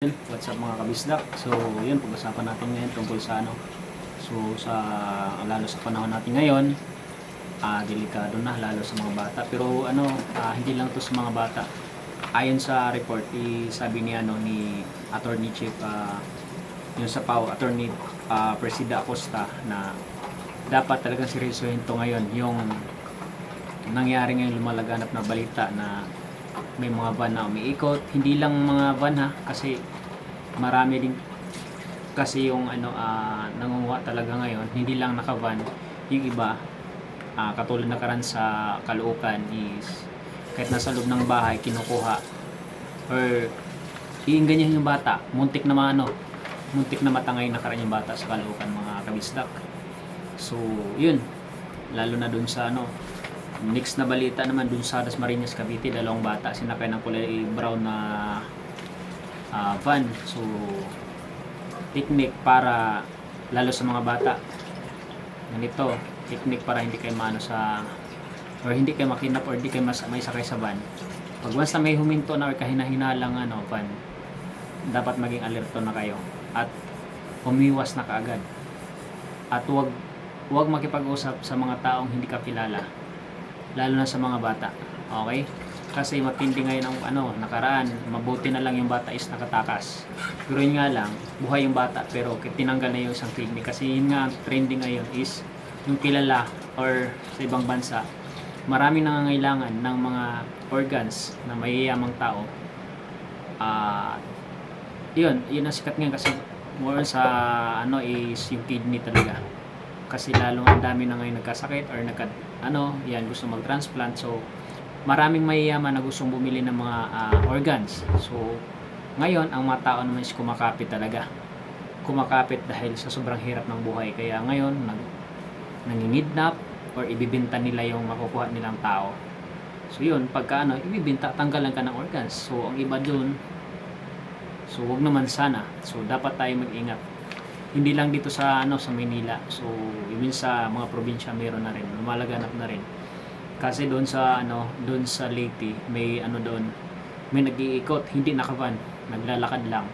What's up mga kabisdak? So, yun, pag-usapan natin ngayon tungkol sa ano. So, sa lalo sa panahon natin ngayon, ah delikado na lalo sa mga bata. Pero ano, ah, hindi lang to sa mga bata. Ayon sa report, i sabi ni ano ni Attorney Chief ah, yung sa PAO, Attorney ah, Presida Acosta na dapat talagang seryosohin to ngayon yung nangyari ngayon lumalaganap na balita na may mga van na umiikot. Hindi lang mga van ha, kasi marami din kasi yung ano ah, nangunguha talaga ngayon. Hindi lang naka-van, yung iba ah, katulad na karan sa Caloocan is kahit nasa loob ng bahay kinukuha or iingganyan yung bata. Muntik na maano, muntik na matangay na karan yung bata sa Caloocan mga kabisdak. So, yun. Lalo na dun sa ano, Next na balita naman dun sa Dasmariñas, Cavite, dalawang bata sinakay ng kulay brown na ah, van. So, technique para lalo sa mga bata. Ganito, technique para hindi kayo maano sa or hindi kayo makinap or hindi kayo mas, may sakay sa van. Pag once na may huminto na or kahina-hinalang ano, van, dapat maging alerto na kayo at umiwas na kaagad. At huwag huwag makipag-usap sa mga taong hindi ka kilala lalo na sa mga bata. Okay? Kasi matindi ngayon ang ano, nakaraan, mabuti na lang yung bata is nakatakas. Pero yun nga lang, buhay yung bata pero tinanggal na yung isang kidney. Kasi yun nga, ang trending ngayon is yung kilala or sa ibang bansa, maraming nangangailangan ng mga organs na mayayamang tao. Ah, yun, yun ang sikat ngayon kasi more sa ano is yung kidney talaga kasi lalong ang dami na ngayon nagkasakit or nagka, ano, yan, gusto mag-transplant. So, maraming mayayaman na gustong bumili ng mga ah, organs. So, ngayon, ang mga tao naman is kumakapit talaga. Kumakapit dahil sa sobrang hirap ng buhay. Kaya ngayon, nag, nangingidnap or ibibinta nila yung makukuha nilang tao. So, yun, pagka ano, ibibinta, tanggalan ka ng organs. So, ang iba dun, so, wag naman sana. So, dapat tayo mag-ingat hindi lang dito sa ano sa Manila. So, even sa mga probinsya meron na rin, lumalaganap na rin. Kasi doon sa ano, doon sa Leyte, may ano doon, may nag-iikot, hindi nakavan, naglalakad lang.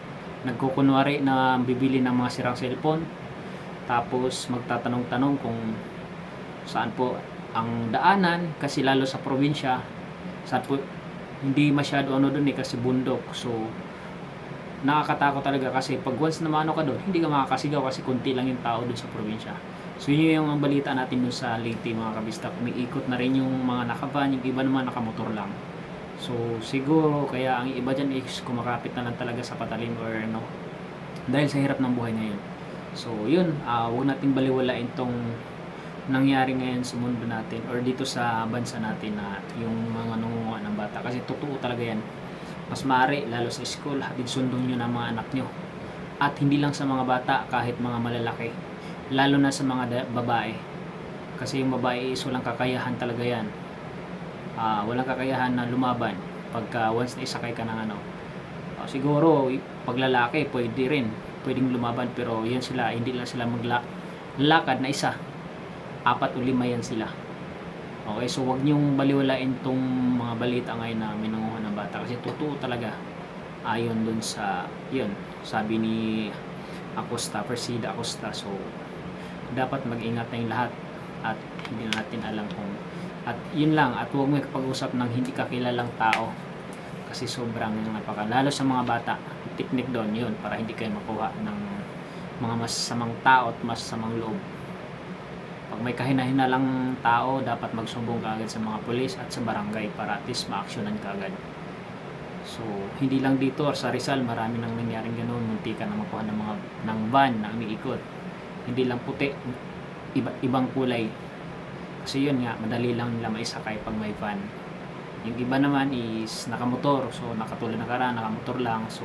Nagkukunwari na bibili ng mga sirang cellphone, tapos magtatanong-tanong kung saan po ang daanan kasi lalo sa probinsya saan po hindi masyado ano doon eh kasi bundok so nakakatakot talaga kasi pag once na mano ka doon, hindi ka makakasigaw kasi kunti lang yung tao doon sa probinsya. So yun yung ang balita natin doon sa Leyte mga kabista. Umiikot na rin yung mga nakavan, yung iba naman nakamotor lang. So siguro kaya ang iba dyan is kumakapit na lang talaga sa patalim or ano dahil sa hirap ng buhay ngayon. So yun, uh, huwag nating baliwalain tong nangyari ngayon sa mundo natin or dito sa bansa natin na yung mga nangunguha ng bata kasi totoo talaga yan mas maaari lalo sa school hatid sundong nyo ng mga anak nyo. At hindi lang sa mga bata kahit mga malalaki. Lalo na sa mga babae. Kasi yung babae is walang kakayahan talaga yan. Ah, walang kakayahan na lumaban pagka once na isakay ka ng ano. Ah, siguro pag lalaki pwede rin. Pwedeng lumaban pero yan sila hindi lang sila maglakad na isa. Apat o lima yan sila Okay, so wag niyong baliwalain tong mga balita ngayon na may nanguha ng bata kasi totoo talaga ayon dun sa yun sabi ni Acosta, Persida Acosta. So dapat mag-ingat tayong lahat at hindi na natin alam kung at yun lang at huwag mo kapag-usap ng hindi kakilalang tao kasi sobrang napaka lalo sa mga bata technique doon yun para hindi kayo makuha ng mga masamang tao at masamang loob pag may kahina-hinalang tao, dapat magsumbong ka agad sa mga pulis at sa barangay para at least ma-actionan ka agad. So, hindi lang dito sa Rizal, marami nang nangyaring ganoon, munti ka na makuha ng mga ng van na umiikot. Hindi lang puti, iba, ibang kulay. Kasi yun nga, madali lang nila maisakay pag may van. Yung iba naman is nakamotor, so nakatulad na karaan, nakamotor lang, so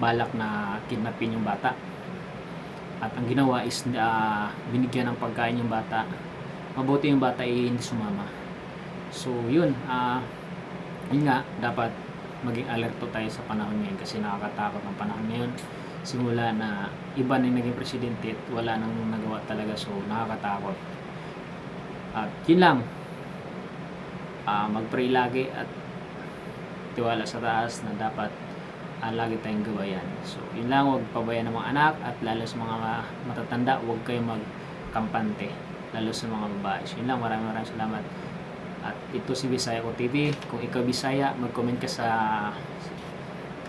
balak na kidnapin yung bata at ang ginawa is uh, binigyan ng pagkain yung bata. Mabuti yung bata ay hindi sumama. So yun uh, yun nga dapat maging alerto tayo sa panahon ngayon kasi nakakatakot ang panahon ngayon. Simula na iba na yung naging presidente at wala nang nagawa talaga so nakakatakot. At yun lang. Uh, mag-pray lagi at tiwala sa taas na dapat ah, lagi tayong gabayan. So, yun lang, huwag pabayan ng mga anak at lalo sa mga ma- matatanda, huwag kayong magkampante, lalo sa mga babae. So, yun lang, maraming maraming salamat. At ito si Bisaya ko TV. Kung ikaw Bisaya, mag-comment ka sa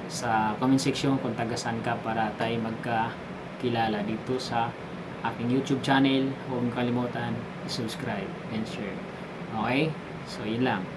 sa comment section kung taga saan ka para tayo magkakilala dito sa aking YouTube channel. Huwag kalimutan i-subscribe and share. Okay? So, yun lang.